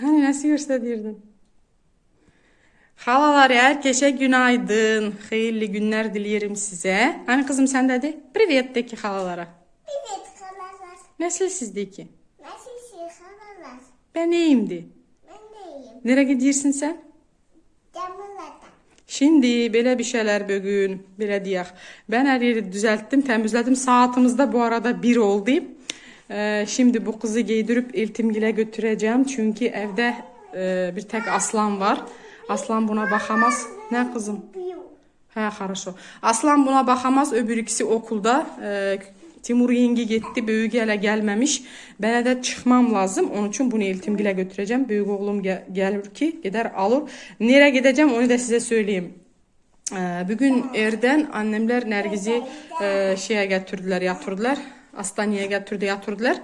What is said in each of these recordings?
Hani nasıl gösterirdin? Halalar herkese günaydın. Hayırlı günler dilerim size. Hani kızım sen dedi? Privet de ki halalara. Evet halalar. Nasıl sizdeki? Nasılsın halalar? Ben iyiyimdi. Ben de iyiyim. Nereye gidiyorsun sen? Camılada. Şimdi böyle bir şeyler bugün böyle diyek. Ben her yeri düzelttim, temizledim. Saatimiz de bu arada bir oldu. Ee, şimdi bu kızı giydirip iltimgile götüreceğim. Çünkü evde e, bir tek aslan var. Aslan buna bakamaz. Ne kızım? Piyu. He, хорошо. Aslan buna bakamaz. Öbür ikisi okulda. Ee, Timur yengi gitti. Büyük hele gelmemiş. Bana da çıkmam lazım. Onun için bunu iltimgile götüreceğim. Büyük oğlum gel- gelir ki gider alır. Nereye gideceğim onu da size söyleyeyim. Ee, bugün erden annemler Nergiz'i e, şeye getirdiler, yatırdılar. Hastaneye getirdi, yatırdılar.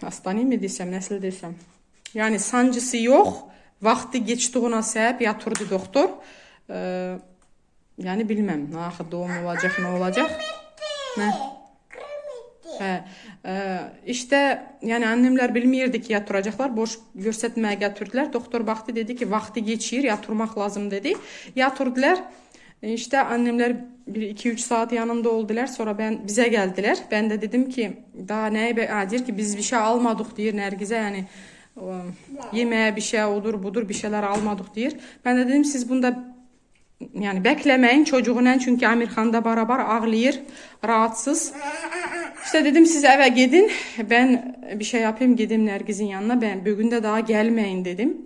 Hastane mi desem, nasıl desem. Yani sancısı yok. Vakti geçtiğine sebep yatırdı doktor. Ee, yani bilmem. Ne doğum olacak, ne olacak. Ne? He, e, işte yani annemler bilmirdi ki yatıracaklar. Boş göstermeye getirdiler. Doktor baktı dedi ki vakti geçir yatırmak lazım dedi. Yatırdılar. E, İşte annemler 1-2-3 saat yanında oldular. Sonra ben bize geldiler. Ben de dedim ki daha ne be ha, diyor ki biz bir şey almadık diyor Nergiz'e yani o, yemeğe bir şey odur budur bir şeyler almadık diyor. Ben de dedim siz bunda yani beklemeyin çocuğuna çünkü Amirhan da beraber ağlıyor rahatsız. İşte dedim siz eve gidin. Ben bir şey yapayım gideyim Nergiz'in yanına. Ben bugün de daha gelmeyin dedim.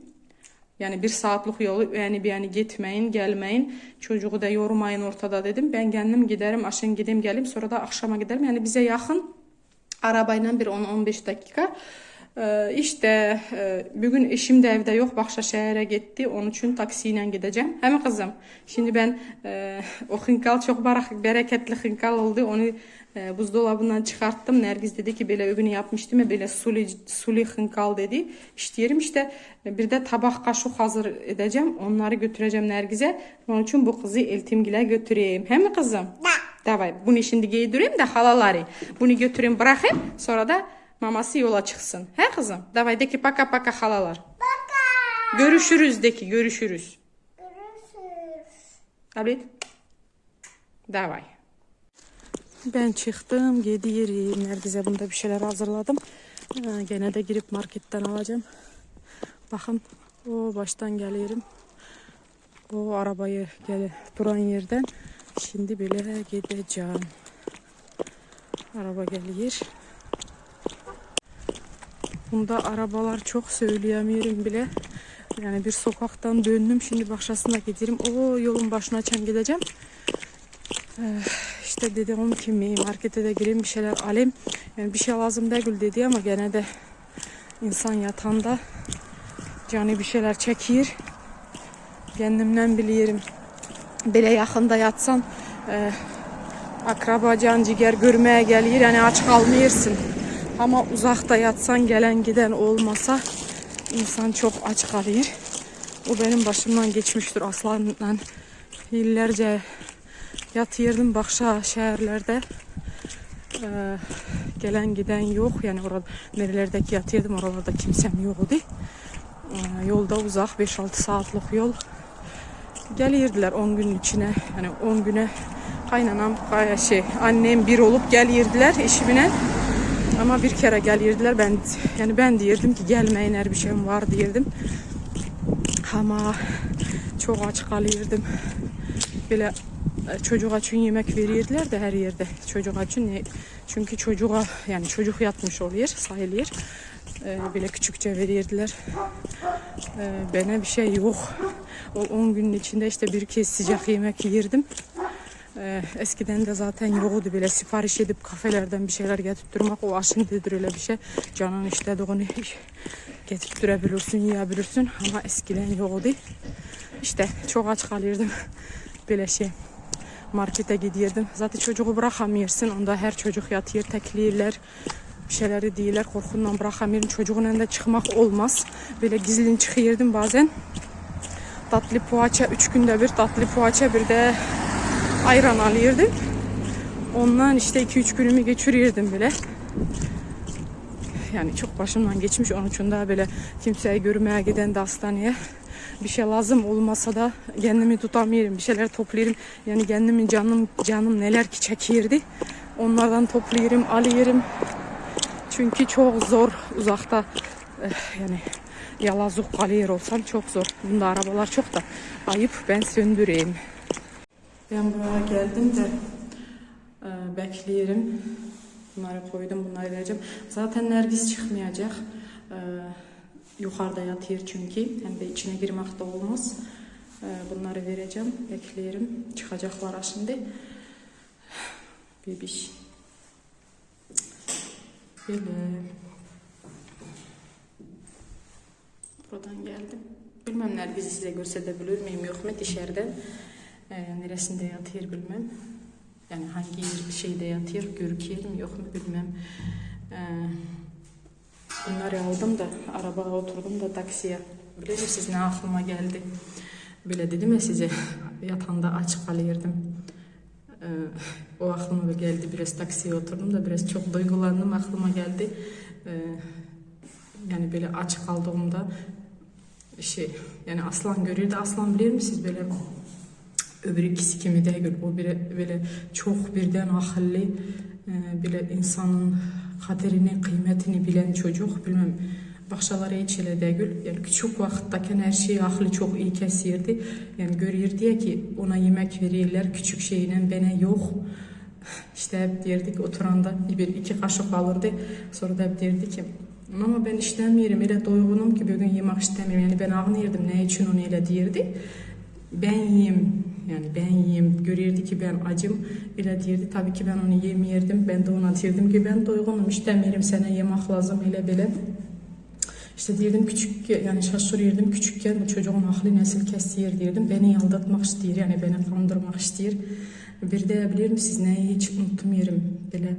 Yani bir saatlik yolu yani bir yani gitmeyin gelmeyin. Çocuğu da yormayın ortada dedim. Ben kendim giderim aşağı gideyim geleyim sonra da akşama giderim. Yani bize yakın arabayla bir 10-15 dakika. Ee, işte e, bugün eşim de evde yok. Bahçeşehir'e gitti. Onun için taksiyle gideceğim. Hem kızım. Şimdi ben e, o hınkal çok barak, bereketli hınkal oldu. Onu e, buzdolabından çıkarttım. Nergiz dedi ki böyle öbünü yapmıştım ya böyle suli, suli hınkal dedi. İşte işte e, bir de tabak kaşık hazır edeceğim. Onları götüreceğim Nergiz'e. Onun için bu kızı Eltimgil'e götüreyim. Hem mi kızım? Da. Davay bunu şimdi giydireyim de halaları. Bunu götüreyim bırakayım sonra da maması yola çıksın. He kızım? Davay de ki paka paka halalar. Baka. Görüşürüz de ki görüşürüz. Görüşürüz. Ablet. Davay. Ben çıktım gidiyorum. Nergize bunda bir şeyler hazırladım. Ha, gene de girip marketten alacağım. Bakın o baştan geliyorum. O arabayı gel duran yerden. Şimdi böyle gideceğim. Araba geliyor. Bunda arabalar çok söyleyemiyorum bile. Yani bir sokaktan döndüm. Şimdi başkasına giderim. O yolun başına çen gideceğim. Ee, işte dedim ki mi markete de gireyim bir şeyler alayım. Yani bir şey lazım değil dedi ama gene de insan yatanda canı bir şeyler çekir. Kendimden biliyorum. Böyle yakında yatsan e, akraba can ciğer görmeye gelir yani aç kalmıyorsun. Ama uzakta yatsan gelen giden olmasa insan çok aç kalır. O benim başımdan geçmiştir aslanla. Yıllarca yatıyordum bakşa şehirlerde. Ee, gelen giden yok. Yani orada nerelerdeki yatıyordum oralarda kimsem yoktu. Ee, yolda uzak 5-6 saatlik yol. Gelirdiler 10 gün içine. Yani 10 güne kaynanam baya şey annem bir olup gelirdiler eşimine. Ama bir kere gelirdiler ben yani ben diyirdim ki gelmeyin her bir şeyim var diyirdim. Ama çok aç kalırdım. Böyle e, çocuğa için yemek verirdiler de her yerde. Çocuğa için çünkü çocuğa yani çocuk yatmış oluyor sayılıyor. Ee, böyle küçükçe verirdiler. Ee, bana bir şey yok. O 10 günün içinde işte bir kez sıcak yemek yerdim. Ee, eskiden de zaten yoktu böyle sipariş edip kafelerden bir şeyler getirttirmek o aşıntıdır öyle bir şey. Canın istediğini getirttirebilirsin, yiyebilirsin ama eskiden yoktu. İşte çok aç kalırdım böyle şey. Markete gidiyordum. Zaten çocuğu bırakamıyorsun. Onda her çocuk yatıyor, teklirler. Bir şeyleri değiller. Korkundan bırakamıyorum. Çocuğun önünde çıkmak olmaz. Böyle gizlin çıkıyordum bazen. Tatlı poğaça, üç günde bir tatlı poğaça bir de ayran alıyordum. Ondan işte 2-3 günümü geçiriyordum bile. yani çok başımdan geçmiş onun için daha böyle kimseyi görmeye giden de hastaneye bir şey lazım olmasa da kendimi tutamıyorum. Bir şeyler toplayırım. Yani kendimin canım canım neler ki çekirdi. Onlardan toplayırım, alıyorum. Çünkü çok zor uzakta eh, yani yalazuk kalıyor olsam çok zor. Bunda arabalar çok da ayıp. Ben söndüreyim. Ben buraya geldim de e, bekleyelim. Bunları koydum, bunları vereceğim. Zaten Nergis çıkmayacak. E, yukarıda yatıyor çünkü. Hem de içine girmek de olmaz. E, bunları vereceğim, bekleyelim. Çıkacaklar şimdi. Bebiş. Böyle. Buradan geldim. Bilmem Nergis'i size gösterebilir miyim yok mu dışarıdan. E, neresinde yatıyor bilmem. Yani hangi yer- şeyde yatıyor görüküyor mu yok mu bilmem. E, bunları aldım da arabaya oturdum da taksiye. Biliyor musunuz ne aklıma geldi? Böyle dedim ya size yatağında aç kalıyordum. Ee, o aklıma geldi biraz taksiye oturdum da biraz çok duygulandım aklıma geldi. Ee, yani böyle aç kaldığımda şey yani aslan görüyordu aslan bilir misiniz böyle öbür ikisi kimi değil o bile böyle çok birden akıllı e, böyle insanın kaderini kıymetini bilen çocuk bilmem Başkaları hiç öyle değil. Yani küçük vakitteyken her şeyi aklı çok iyi kesirdi. Yani görüyor diye ki ona yemek verirler küçük şeyle bana yok. İşte hep derdik oturanda bir iki kaşık alırdı. Sonra da hep derdi ki ama ben işlemiyorum öyle doygunum ki bugün yemek istemiyorum. Yani ben ağlayırdım ne için onu öyle derdi. Ben yiyeyim yani ben yiyeyim. Görürdü ki ben acım. Öyle derdi. Tabii ki ben onu yemiyordum. Ben de ona derdim ki ben doygunum istemiyorum sana yemek lazım öyle böyle. İşte derdim küçük yani şaşırırdım küçükken bu çocuğun aklı nesil kesiyor derdim. Beni aldatmak istiyor yani beni kandırmak istiyor. Bir de bilir misiniz neyi hiç unutmuyorum. Böyle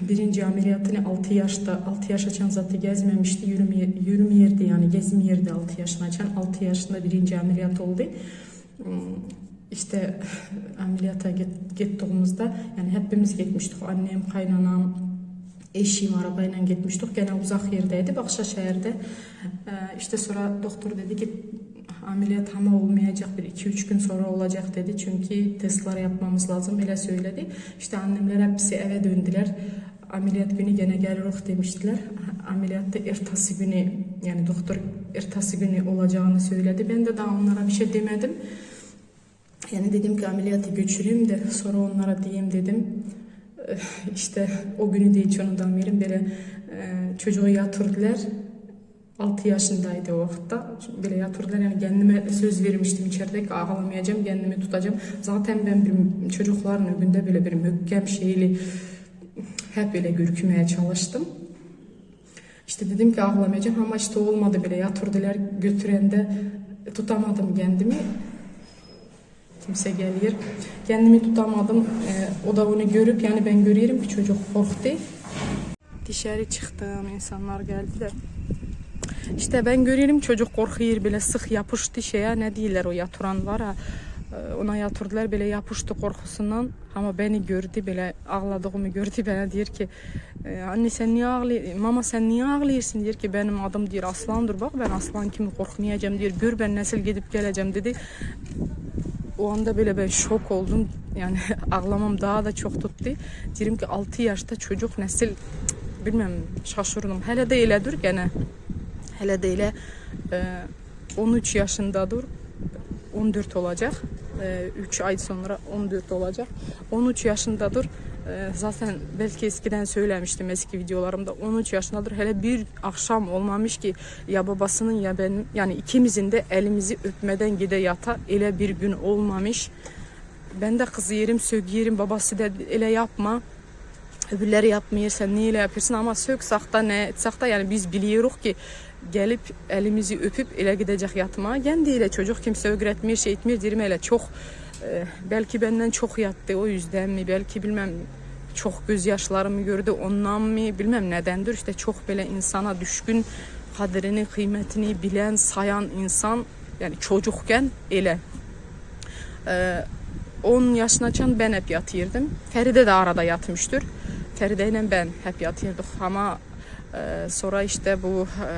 birinci ameliyatını 6 yaşta 6 yaş açan zaten gezmemişti yürümeye, yürümeyirdi yani gezmeyirdi 6 yaşını açan 6 yaşında birinci ameliyat oldu. Hmm, İşte ameliyata git- gittiğimizde yani hepimiz gitmiştik annem kaynanam eşim arabayla gitmiştik. Gene uzak yerdeydi, Bakşaşehir'de. Ee, işte sonra doktor dedi ki ameliyat ama olmayacak bir 2-3 gün sonra olacak dedi. Çünkü testler yapmamız lazım öyle söyledi. İşte annemler hepsi eve döndüler. Ameliyat günü gene gelirik demiştiler. Ameliyatta ertesi günü yani doktor ertesi günü olacağını söyledi. Ben de daha onlara bir şey demedim. Yani dedim ki ameliyatı götüreyim de sonra onlara diyeyim dedim. İşte o günü de hiç unutamıyorum. Böyle e, çocuğu yatırdılar. 6 yaşındaydı o vakitte. Böyle yatırdılar yani kendime söz vermiştim içeride ki ağlamayacağım, kendimi tutacağım. Zaten ben bir çocukların önünde böyle bir möhkem şeyli hep böyle görükmeye çalıştım. İşte dedim ki ağlamayacağım ama işte olmadı bile yatırdılar götürende tutamadım kendimi. Kimse geliyor. Kendimi tutamadım. Ee, o da onu görüp yani ben görüyorum ki çocuk korktu. Dışarı çıktım. insanlar geldiler. İşte ben görüyorum çocuk korkuyor bile sık yapıştı şeye ne diyorlar o yatıran var ha e, ona yatırdılar bile yapıştı korkusundan ama beni gördü bile ağladığımı gördü bana diyor ki "E, anne sen niye ağlıyorsun mama sen niye ağlıyorsun diyor ki benim adım diyor aslandır bak ben aslan kimi korkmayacağım diyor gör ben nasıl gidip geleceğim dedi o anda böyle ben şok oldum. Yani ağlamam daha da çok tuttu. Diyorum ki 6 yaşta çocuk nesil bilmem şaşırdım. Hele de elə dur gene. Hele de elə e, 13 yaşındadır. 14 olacak. 3 ay sonra 14 olacak. 13 yaşındadır. E, zaten belki eskiden söylemiştim eski videolarımda 13 yaşındadır. Hele bir akşam olmamış ki ya babasının ya benim yani ikimizin de elimizi öpmeden gide yata ele bir gün olmamış. Ben de kızı yerim sögüyerim babası da ele yapma. Öbürleri yapmıyor sen niye öyle yapıyorsun ama söksek da ne etsek de yani biz biliyoruz ki gelip elimizi öpüp ele gidecek yatmaya. Kendiyle çocuk kimse öğretmiyor şey etmiyor dirim hele çok e, belki benden çok yattı o yüzden mi belki bilmem çok gözyaşlarımı gördü ondan mı bilmem nedendir işte çok böyle insana düşkün kaderini kıymetini bilen sayan insan yani çocukken ele e, 10 yaşına çan ben hep yatırdım. Feride de arada yatmıştır. Feride ile ben hep yatıyorduk ama e, sonra işte bu e,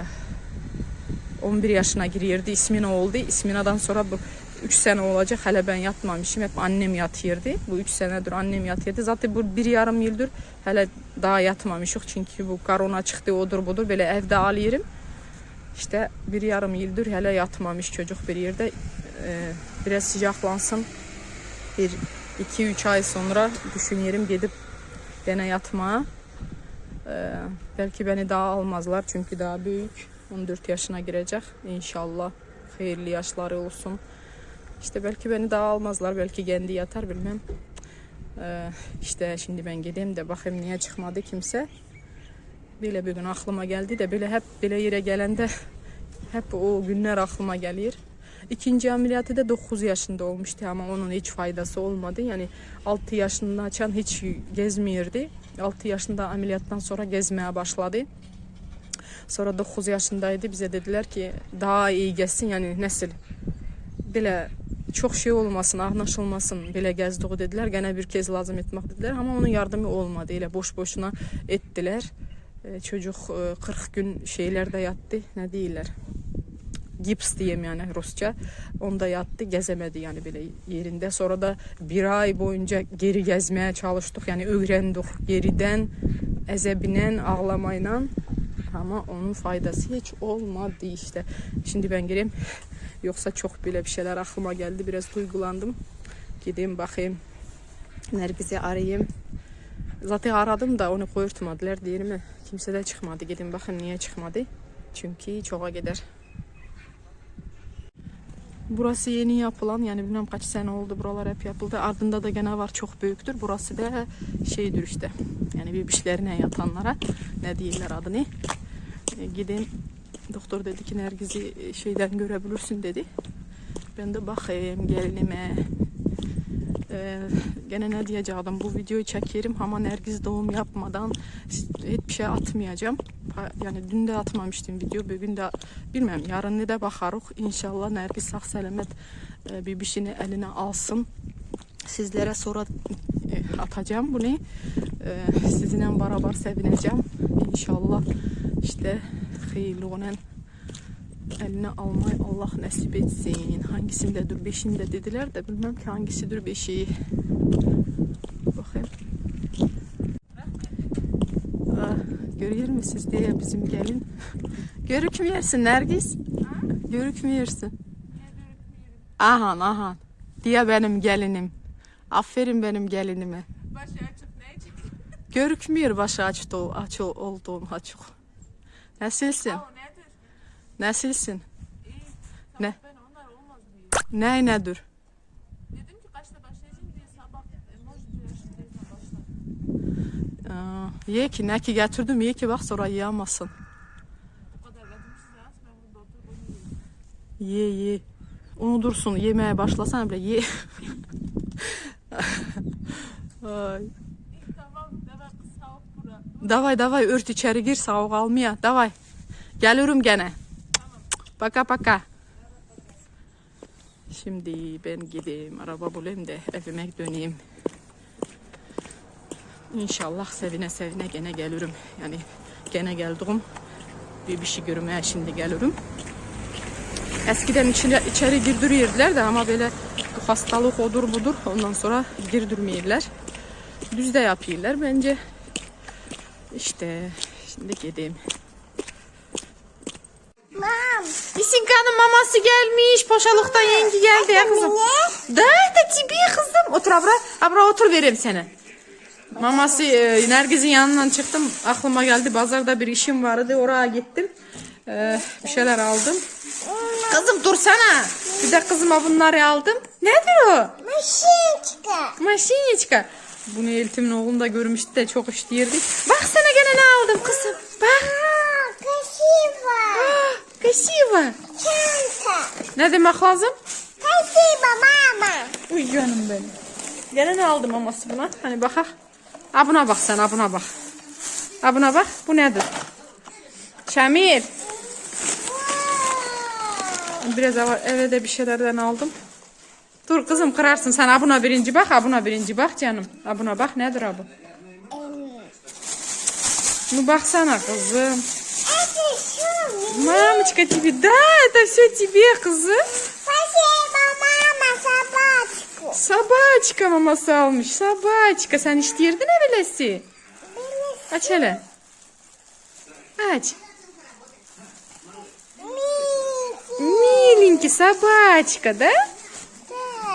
11 yaşına giriyordu. İsmina oldu. İsminadan sonra bu 3 sene olacak. Hele ben yatmamışım. Hep annem yatıyordu. Bu 3 senedir annem yatıyordu. Zaten bu bir yarım yıldır hele daha yatmamışıq. Çünkü bu korona çıktı odur budur. Böyle evde alıyorum. İşte bir yarım yıldır hele yatmamış çocuk bir yerde. E, biraz sıcaklansın. Bir 2-3 ay sonra düşünüyorum gidip gene yatmaya. Ee, belki beni daha almazlar çünkü daha büyük. 14 yaşına girecek. İnşallah hayırlı yaşları olsun. İşte belki beni daha almazlar. Belki kendi yatar bilmem. Ee, işte şimdi ben gideyim de bakayım niye çıkmadı kimse. Böyle bir gün aklıma geldi de böyle hep böyle yere gelende hep o günler aklıma gelir. İkinci ameliyatı da 9 yaşında olmuştu ama onun hiç faydası olmadı. Yani 6 yaşında açan hiç gezmiyordu. 6 yaşında ameliyattan sonra gezmeye başladı. Sonra 9 yaşındaydı. Bize dediler ki daha iyi gezsin yani nesil. Belə çok şey olmasın, anlaşılmasın belə gezdiği dediler. Gene bir kez lazım etmek dediler ama onun yardımı olmadı. Elə boş boşuna ettiler. Ee, çocuk e, 40 gün şeylerde yattı. Ne değiller? gips diyeyim yani Rusça. Onda yattı gezemedi yani böyle yerinde. Sonra da bir ay boyunca geri gezmeye çalıştık. Yani öğrendik geriden ezebinen ağlamayla ama onun faydası hiç olmadı işte. Şimdi ben gireyim. Yoksa çok bile bir şeyler aklıma geldi. Biraz duygulandım. Gideyim bakayım. Nergiz'i arayayım. Zaten aradım da onu koyurtmadılar değil mi? Kimse de çıkmadı. Gidin bakın niye çıkmadı. Çünkü çoğa gider. Burası yeni yapılan yani bilmem kaç sene oldu buralar hep yapıldı. Ardında da gene var çok büyüktür. Burası da şeydir işte. Yani bir işlerine yatanlara ne değiller adını. E, gidin doktor dedi ki Nergiz'i e, şeyden görebilirsin dedi. Ben de bakayım gelinime. Ee, gene ne diyeceğim bu videoyu çekerim ama Nergiz doğum yapmadan hiçbir şey atmayacağım. Yani dün de atmamıştım video bugün de bilmem yarın ne de bakarız. İnşallah Nergiz sağ selamet e, bebişini eline alsın. Sizlere sonra e, atacağım bunu. Sizinle beraber sevineceğim. İnşallah işte olan eline almayı Allah nasip etsin. Hangisindedir? Beşinde dediler de bilmem ki hangisidir beşiği. Bakayım. Ah, görüyor musunuz diye bizim gelin. Görükmüyorsun Nergis. Görükmüyorsun. Ahan ahan. Diye benim gelinim. Aferin benim gelinime. Başı açık ne? Görükmüyor başı açık, açık olduğum açık. Nedir? Nasılsın? İyi. Ne? Ben onlar olmaz diye. Ne nedir? Dedim ki kaçta başlayacağım diye sabah emoji başladım. Aa, ye ki ne ki getirdim ye ki bak sonra yiyemezsin. O kadar aç ben burada oturup onu yiyeyim. Ye ye. Unutursun yemeye başlasana bile ye. Ay. Davay davay ört içeri gir soğuk almaya. Davay. Gelirim gene. Paka paka. Şimdi ben gideyim araba bulayım da evime döneyim. İnşallah sevine sevine gene gelirim. Yani gene geldim. Bir bir şey görmeye şimdi gelirim. Eskiden içine, içeri girdiriyorlar da ama böyle hastalık odur budur ondan sonra girdirmiyorlar. Düz de yapıyorlar bence. İşte şimdi gideyim. Mam. İsinka'nın maması gelmiş. Poşalıkta yengi geldi ya kızım. Da da tibi kızım. Otur abra. Abra otur vereyim seni. Maması e, Nergiz'in yanından çıktım. Aklıma geldi. Pazarda bir işim vardı. Oraya gittim. E, bir şeyler aldım. Kızım dursana. Bir de kızıma bunları aldım. Nedir o? Maşin çıkar. Maşinçka. Bunu Eltim'in oğlum da görmüştü de çok işliyirdi. Bak sana gene ne aldım kızım. Bak. Aa, kasiva. Ah, Kasiva. Çanta. Ne demek lazım? Kasiva mama. Uy canım benim. Gene ne aldım maması buna? Hani bakak. Ha buna bak sen ha buna bak. Ha buna bak. Bu nedir? Şamil. Biraz eve, eve de bir şeylerden aldım. Dur kızım kırarsın. Sen abuna birinci bak, abuna birinci bak canım. Abuna bak nedir abu? Ну, Бахсана, козы. Мамочка тебе, да, это все тебе, козы. Спасибо, мама, собачку. Собачка, мама Салмыч, собачка. Sen hiç girdin mi А че hele. Aç. Миленький собачка, да?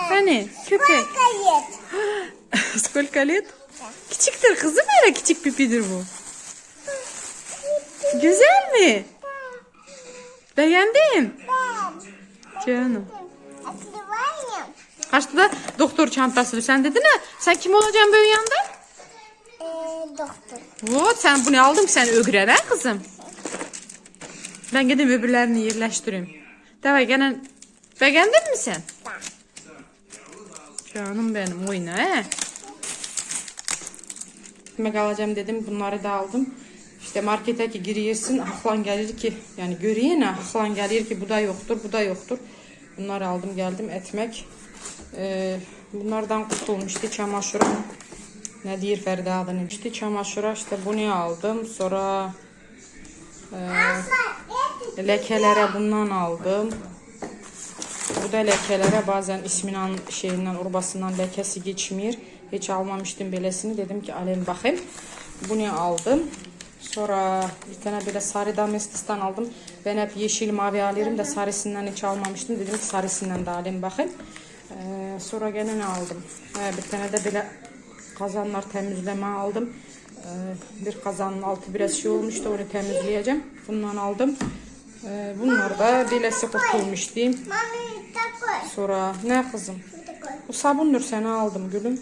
Да. Hani köpek. Сколько лет? Сколько лет? Küçüktür kızım öyle küçük pipidir bu. Güzel mi? Beğendin? Да. Canım. Открываем. Kaçta da doktor çantası. Sen dedin ha sen kim olacaksın böyle yanında? Э, доктор. Vot sen bunu aldın mı sen ögürər ha kızım? Ben gidip öbürlerini yerleştireyim. Davay gene beğendin mi sen? Canım benim oyna he. Yemek alacağım dedim bunları da aldım. İşte markete ki giriyorsun aklan gelir ki yani göreyim aklan gelir ki bu da yoktur bu da yoktur. Bunları aldım geldim etmek. Ee, bunlardan kurtulmuştu çamaşıra. Ne diyor Feride adını işte çamaşıra işte bunu aldım sonra e, lekelere bundan aldım. Bu da lekelere bazen isminden şeyinden urbasından lekesi geçmiyor. Hiç almamıştım belesini. Dedim ki alayım bakayım. Bunu aldım. Sonra bir tane böyle sarı damestistan aldım. Ben hep yeşil mavi alıyorum da sarısından hiç almamıştım. Dedim ki sarısından da alayım bakayım. Ee, sonra gene ne aldım? Ee, bir tane de böyle kazanlar temizleme aldım. Ee, bir kazanın altı biraz şey olmuştu onu temizleyeceğim. Bundan aldım. Ee, bunlar da bilesi kurtulmuş diyeyim. Мама, такой. Sonra ne kızım? Такой. Bu sabundur sana aldım gülüm.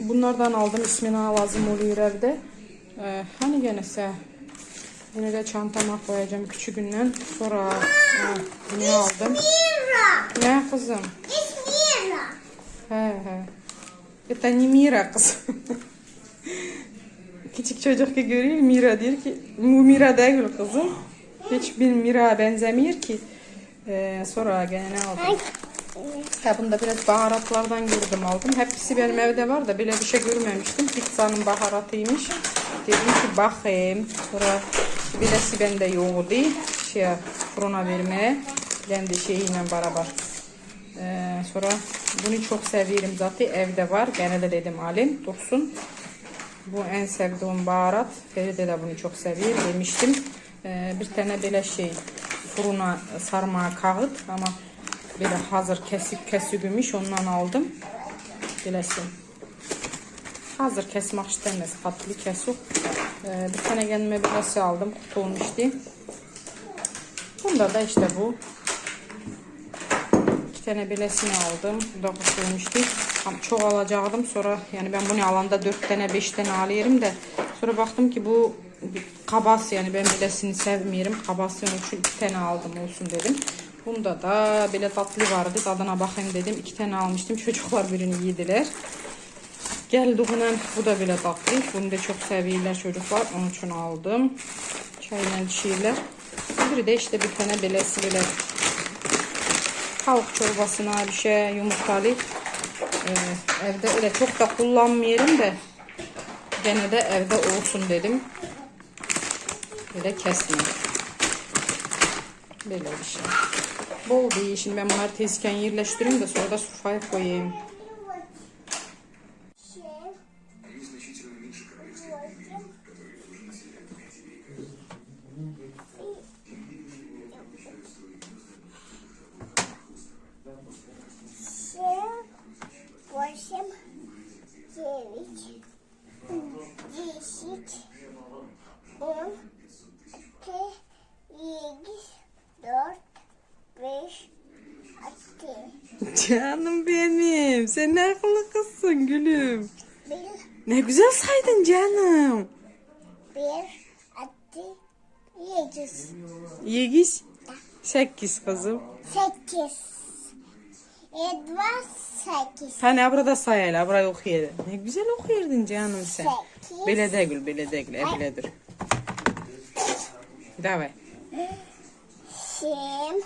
Bunlardan aldım ismini lazım oluyor evde. Ee, hani genese bunu da çantama koyacağım küçüğünden. Sonra ha, bunu aldım. Мира. Ne kızım? Из мира. He he. Это не Mira kızım. Küçük çocuk ki görüyor Mira diyor ki bu Mira değil kızım. Hiçbir Mira benzemiyor ki. Ee, sonra gene ne aldım? Ha bunda biraz baharatlardan gördüm aldım. Hepsi benim evde var da böyle bir şey görmemiştim. Pizzanın baharatıymış. Dedim ki bakayım. Sonra birisi bende yoktu. Şey, fırına vermeye. Kendi şeyiyle beraber. Ee, sonra bunu çok seviyorum zaten. Evde var. Gene de dedim alayım. Dursun. Bu en sevdiğim baharat. Feride de bunu çok seviyor demiştim. Ee, bir tane böyle şey fırına sarma kağıt ama böyle hazır kesik kesilmiş ondan aldım. Bilesin. Hazır kesmek istemez. Katlı kesik. Ee, bir tane kendime bilesi aldım. Kutu olmuştu. Bunda da işte bu. İki tane bilesini aldım. Da kutu olmuştu. Çok alacaktım. Sonra yani ben bunu alanda dört tane beş tane alıyorum da sonra baktım ki bu kabas yani ben bilesini sevmiyorum. Kabasyon için iki tane aldım olsun dedim. Bunda da böyle tatlı vardı. Tadına bakayım dedim. İki tane almıştım. Çocuklar birini yediler. Geldiğinden bu da bile tatlı. Bunu da çok seviyorlar çocuklar. Onun için aldım. Çayla içiyorlar. Biri de işte bir tane belesi bile tavuk çorbasına bir şey yumurtalı. Ee, evde öyle çok da kullanmıyorum da gene de evde olsun dedim. Böyle kesme. Böyle bir şey. Bol değil. Şimdi ben bunları tezken yerleştireyim de sonra da sofraya koyayım. Canım benim. Sen ne akıllı kızsın gülüm. bir, Ne güzel saydın canım. bir, altı, yedi, Yegiz. Sekiz kızım. sekiz, yedi, sekiz, Hani burada sayayla, burayı okuyalım. Ne güzel okuyordun canım sen. sekiz, Böyle değil, böyle değil, öyledir. Давай. семь,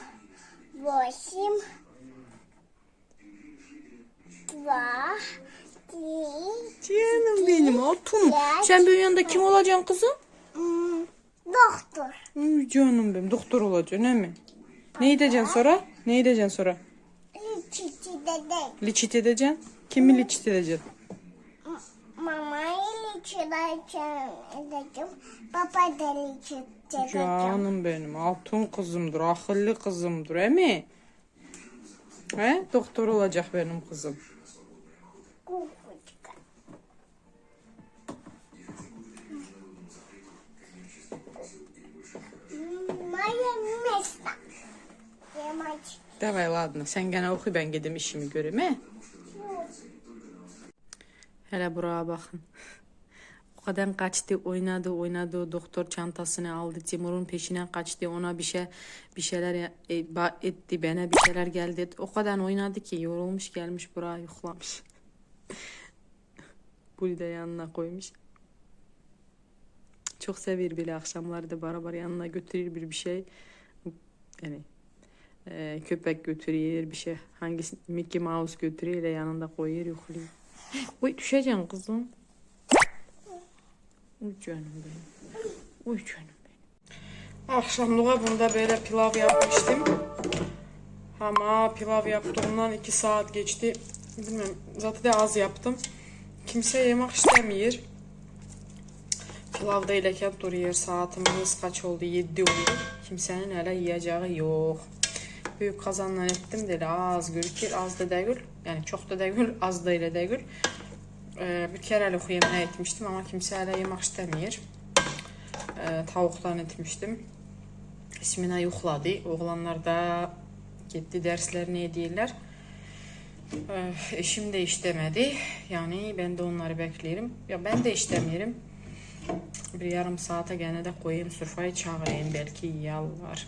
восемь, два, Canım benim altın. Sen böyle yanında kim olacaksın kızım? Hmm, doktor. Uy, canım benim doktor olacaksın değil mi? Ne edeceksin sonra? Ne edeceksin sonra? Çiçi dede. Liçit edeceksin. Kimi liçit edeceksin? Mamayı liçilerken edeceğim. Baba da liçit edeceğim. Canım benim altın kızımdır, akıllı kızımdır, değil mi? He? Doktor olacak benim kızım. Kukucuk. Моя место. Девочки. Давай ладно sen gene oku ben gideyim işimi göreyim he? Hele buraya bakın. O kadar kaçtı, oynadı, oynadı. O doktor çantasını aldı. Timur'un peşinden kaçtı. Ona bir şey bir şeyler ya- e, ba- etti. Bana bir şeyler geldi. O kadar oynadı ki yorulmuş gelmiş buraya yuhlamış. Bunu da yanına koymuş. Çok sevir bile akşamlarda beraber yanına götürür bir bir şey. Yani e, köpek götürüyor bir şey. Hangisi Mickey Mouse götürüyor yanında koyuyor yukluyor. Uy düşeceksin kızım. Uy canım benim. Uy canım benim. Akşamlığa bunda böyle pilav yapmıştım. Ama pilav yaptığımdan iki saat geçti. Bilmiyorum zaten de az yaptım. Kimse yemek istemiyor. Pilavda ileken duruyor. Saatimiz kaç oldu? 7 oldu. Kimsenin hele yiyeceği yok. Büyük kazanla ettim dedi. Az görükür, az da değil. Yani çok da değil, az da ile değil. Ee, bir kere hele yemeğe etmiştim ama kimse hele yemek istemiyor. Ee, tavuktan etmiştim. İsmine yuhladı. Oğlanlar da gitti derslerini ediyorlar. Ee, eşim de işlemedi. Yani ben de onları beklerim. Ya ben de işlemiyorum. Bir yarım saate gene de koyayım sırfayı çağırayım belki yalvar.